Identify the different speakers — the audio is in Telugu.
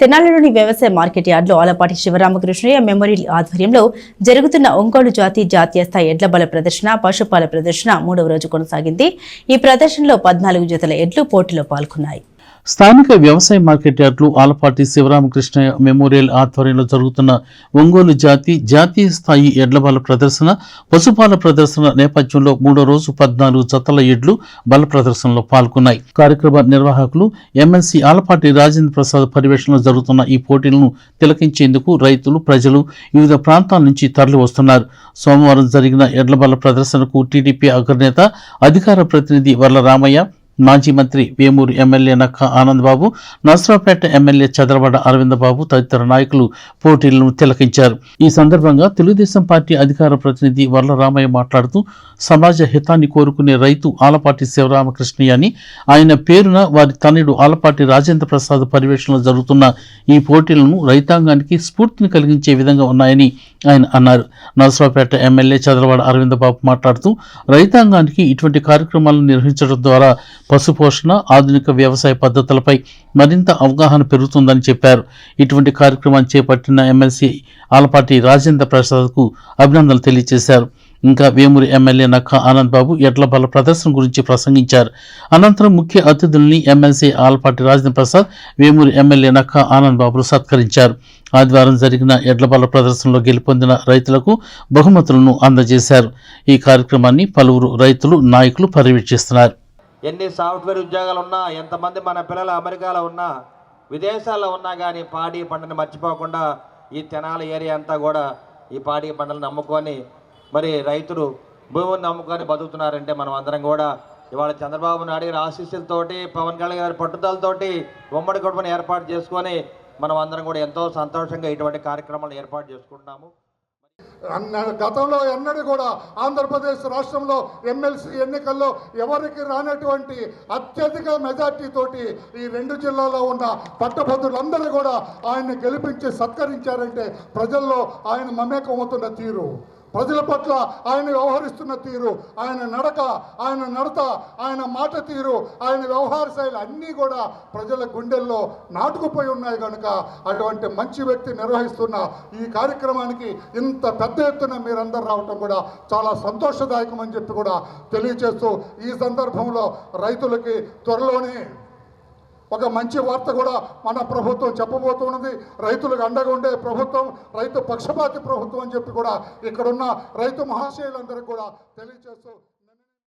Speaker 1: తెనాలిలోని వ్యవసాయ మార్కెట్ యార్డులో ఆలపాటి శివరామకృష్ణయ్య మెమోరియల్ ఆధ్వర్యంలో జరుగుతున్న ఒంగోలు జాతి జాతీయ స్థాయి ఎడ్ల బల ప్రదర్శన పశుపాల ప్రదర్శన మూడవ రోజు కొనసాగింది. ఈ ప్రదర్శనలో పద్నాలుగు జతల ఎడ్లు పోటీలో పాల్గొన్నాయి.
Speaker 2: స్థానిక వ్యవసాయ మార్కెట్ యార్డులు ఆలపాటి శివరామకృష్ణ మెమోరియల్ ఆధ్వర్యంలో జరుగుతున్న ఒంగోలు జాతి జాతీయ స్థాయి ఎడ్లబాల ప్రదర్శన పశుపాల ప్రదర్శన నేపథ్యంలో మూడో రోజు పద్నాలుగు జతల ఎడ్లు బల ప్రదర్శనలో పాల్గొన్నాయి. కార్యక్రమ నిర్వాహకులు ఎమ్మెల్సీ ఆలపాటి రాజేంద్ర ప్రసాద్ పర్యవేక్షణలో జరుగుతున్న ఈ పోటీలను తిలకించేందుకు రైతులు ప్రజలు వివిధ ప్రాంతాల నుంచి తరలి వస్తున్నారు సోమవారం జరిగిన ఎడ్లబల ప్రదర్శనకు టీడీపీ అగ్రనేత అధికార ప్రతినిధి వర్ల రామయ్య మాజీ మంత్రి వేమూరు ఎమ్మెల్యే నక్క ఆనందబాబు నర్సరావుపేట ఎమ్మెల్యే చదరవాడ అరవిందబాబు తదితర నాయకులు పోటీలను తిలకించారు. ఈ సందర్భంగా తెలుగుదేశం పార్టీ అధికార ప్రతినిధి వరలరామయ్య మాట్లాడుతూ సమాజ హితాన్ని కోరుకునే రైతు ఆలపాటి శివరామకృష్ణయ్య అని ఆయన పేరున వారి తనయుడు ఆలపాటి రాజేంద్ర ప్రసాద్ పర్యవేక్షణలో జరుగుతున్న ఈ పోటీలను రైతాంగానికి స్ఫూర్తిని కలిగించే విధంగా ఉన్నాయని ఆయన అన్నారు. నర్సరావుపేట ఎమ్మెల్యే చదరవాడ అరవిందబాబు మాట్లాడుతూ రైతాంగానికి ఇటువంటి కార్యక్రమాలను నిర్వహించడం ద్వారా పశుపోషణ ఆధునిక వ్యవసాయ పద్ధతులపై మరింత అవగాహన పెరుగుతుందని చెప్పారు. ఇటువంటి కార్యక్రమాన్ని చేపట్టిన ఎమ్మెల్సీ ఆలపాటి రాజేంద్ర ప్రసాద్కు అభినందనలు తెలియజేశారు. ఇంకా వేమూరి ఎమ్మెల్యే నక్క ఆనంద్ బాబు ఎడ్ల బల ప్రదర్శన గురించి ప్రసంగించారు. అనంతరం ముఖ్య అతిథుల్ని ఎమ్మెల్సీ ఆలపాటి రాజేంద్ర ప్రసాద్ వేమూరి ఎమ్మెల్యే నక్క ఆనంద్ బాబులు సత్కరించారు. ఆదివారం జరిగిన ఎడ్ల బల ప్రదర్శనలో గెలుపొందిన రైతులకు బహుమతులను అందజేశారు. ఈ కార్యక్రమాన్ని పలువురు రైతులు నాయకులు పర్యవేక్షిస్తున్నారు.
Speaker 3: ఎన్ని సాఫ్ట్వేర్ ఉద్యోగాలు ఉన్నా ఎంతమంది మన పిల్లలు అమెరికాలో ఉన్నా విదేశాల్లో ఉన్నా కానీ పాడి పంటని మర్చిపోకుండా ఈ తెనాల ఏరియా అంతా కూడా ఈ పాడి పంటలు నమ్ముకొని మరి రైతులు భూమిని నమ్ముకొని బతుకుతున్నారంటే మనం అందరం కూడా ఇవాళ చంద్రబాబు నాయుడు గారి ఆశీస్సులతోటి పవన్ కళ్యాణ్ గారి పట్టుదలతోటి ఉమ్మడి కుటుంబం ఏర్పాటు చేసుకొని మనం అందరం కూడా ఎంతో సంతోషంగా ఇటువంటి కార్యక్రమాలు ఏర్పాటు చేసుకుంటున్నాము.
Speaker 4: గతంలో ఎన్నడూ కూడా ఆంధ్రప్రదేశ్ రాష్ట్రంలో ఎమ్మెల్సీ ఎన్నికల్లో ఎవరికి రానటువంటి అత్యధిక మెజార్టీ తోటి ఈ రెండు జిల్లాలో ఉన్న పట్టభద్రులందరూ కూడా ఆయన్ని గెలిపించి సత్కరించారంటే ప్రజల్లో ఆయన మమేకమవుతున్న తీరు. ప్రజల పట్ల ఆయన వ్యవహరిస్తున్న తీరు ఆయన నడక ఆయన నడత ఆయన మాట తీరు ఆయన వ్యవహార శైలి అన్నీ కూడా ప్రజల గుండెల్లో నాటుకుపోయి ఉన్నాయి కనుక అటువంటి మంచి వ్యక్తి నిర్వహిస్తున్న ఈ కార్యక్రమానికి ఇంత పెద్ద ఎత్తున మీరందరూ రావటం కూడా చాలా సంతోషదాయకం అని చెప్పి కూడా తెలియచేస్తూ ఈ సందర్భంలో రైతులకి త్వరలోనే ఒక మంచి వార్త కూడా మన ప్రభుత్వం చెప్పబోతున్నది రైతులకు అండగా ఉండే ప్రభుత్వం రైతు పక్షపాతి ప్రభుత్వం అని చెప్పి కూడా ఇక్కడున్న రైతు మహాశయులందరికీ కూడా తెలియజేస్తూ